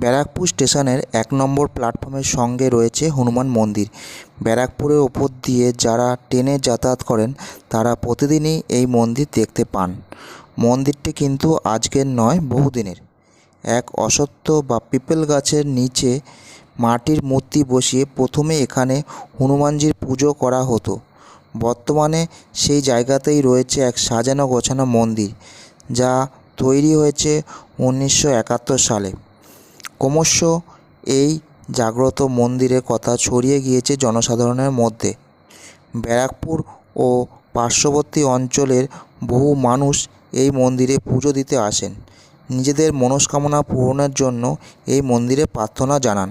ব্যারাকপুর স্টেশনের এক নম্বর প্ল্যাটফর্মের সঙ্গে রয়েছে হনুমান মন্দির। ব্যারাকপুরের ওপর দিয়ে যারা ট্রেনে যাতায়াত করেন, তারা প্রতিদিনই এই মন্দির দেখতে পান। মন্দিরটি কিন্তু আজকের নয়, বহুদিনের। এক অশ্বত্থ বা পিপল গাছের নিচে মাটির মূর্তি বসিয়ে প্রথমে এখানে হনুমানজির পুজো করা হতো। বর্তমানে সেই জায়গাতেই রয়েছে এক সাজানো গোছানো মন্দির, যা তৈরি হয়েছে উনিশশো একাত্তর সালে। ক্রমশ এই জাগ্রত মন্দিরের কথা ছড়িয়ে গিয়েছে জনসাধারণের মধ্যে। ব্যারাকপুর ও পার্শ্ববর্তী অঞ্চলের বহু মানুষ এই মন্দিরে পুজো দিতে আসেন। নিজেদের মনস্কামনা পূরণের জন্য এই মন্দিরে প্রার্থনা জানান।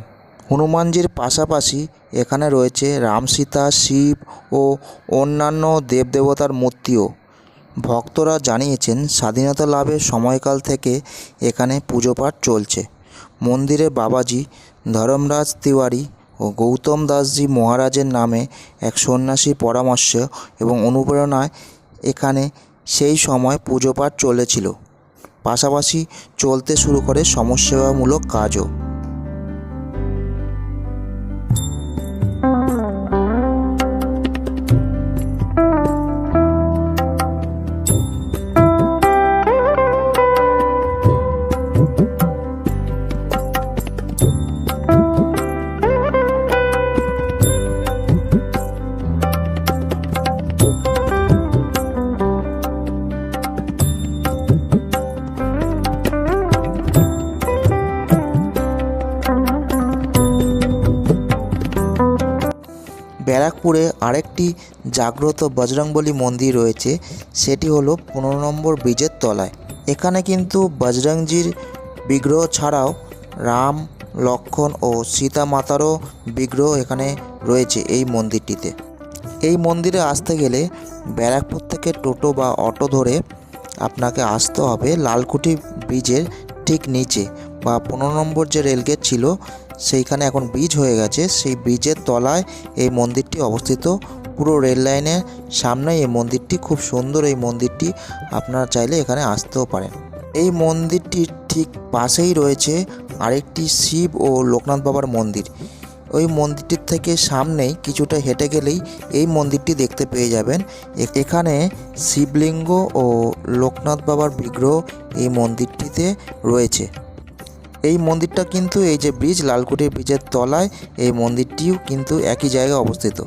হনুমানজির পাশাপাশি এখানে রয়েছে রাম সীতা, শিব ও অন্যান্য দেবদেবতার মূর্তিও। ভক্তরা জানিয়েছেন, স্বাধীনতা লাভের সময়কাল থেকে এখানে পুজো পাঠ চলছে। মন্দিরে বাবাজি, ধরমরাজ তিওয়ারি ও গৌতম দাসজি মহারাজের নামে এক সন্ন্যাসীর পরামর্শ এবং অনুপ্রেরণায় এখানে সেই সময় পুজোপাঠ চলেছিল। পাশাপাশি চলতে শুরু করে সমাজসেবামূলক কাজও। ব্যারাকপুরে আরেকটি জাগ্রত বজরংবলী মন্দির রয়েছে, সেটি হলো পনেরো নম্বর ব্রিজের তলায়। এখানে কিন্তু বজরংজির বিগ্রহ ছাড়াও রাম লক্ষ্মণ ও সীতা মাতারও বিগ্রহ এখানে রয়েছে এই মন্দিরটিতে। এই মন্দিরে আসতে গেলে ব্যারাকপুর থেকে টোটো বা অটো ধরে আপনাকে আসতে হবে লালকুঠি ব্রিজের ঠিক নিচে বা পনেরো নম্বর যে রেলগেট ছিল সেইখানে এখন ব্রিজ হয়ে গেছে। সেই ব্রিজের তলায় এই মন্দিরটি অবস্থিত। পুরো রেল লাইনের সামনেই এই মন্দিরটি, খুব সুন্দর এই মন্দিরটি। আপনারা চাইলে এখানে আসতেও পারেন। এই মন্দিরটির ঠিক পাশেই রয়েছে আরেকটি শিব ও লোকনাথ বাবার মন্দির। ওই মন্দিরটির থেকে সামনেই কিছুটা হেঁটে গেলেই এই মন্দিরটি দেখতে পেয়ে যাবেন। এখানে শিবলিঙ্গ ও লোকনাথ বাবার বিগ্রহ এই মন্দিরটিতে রয়েছে। এই মন্দিরটা কিন্তু এই যে ব্রিজ লালকুটির ব্রিজের তলায় এই মন্দিরটিও কিন্তু একই জায়গায় অবস্থিত।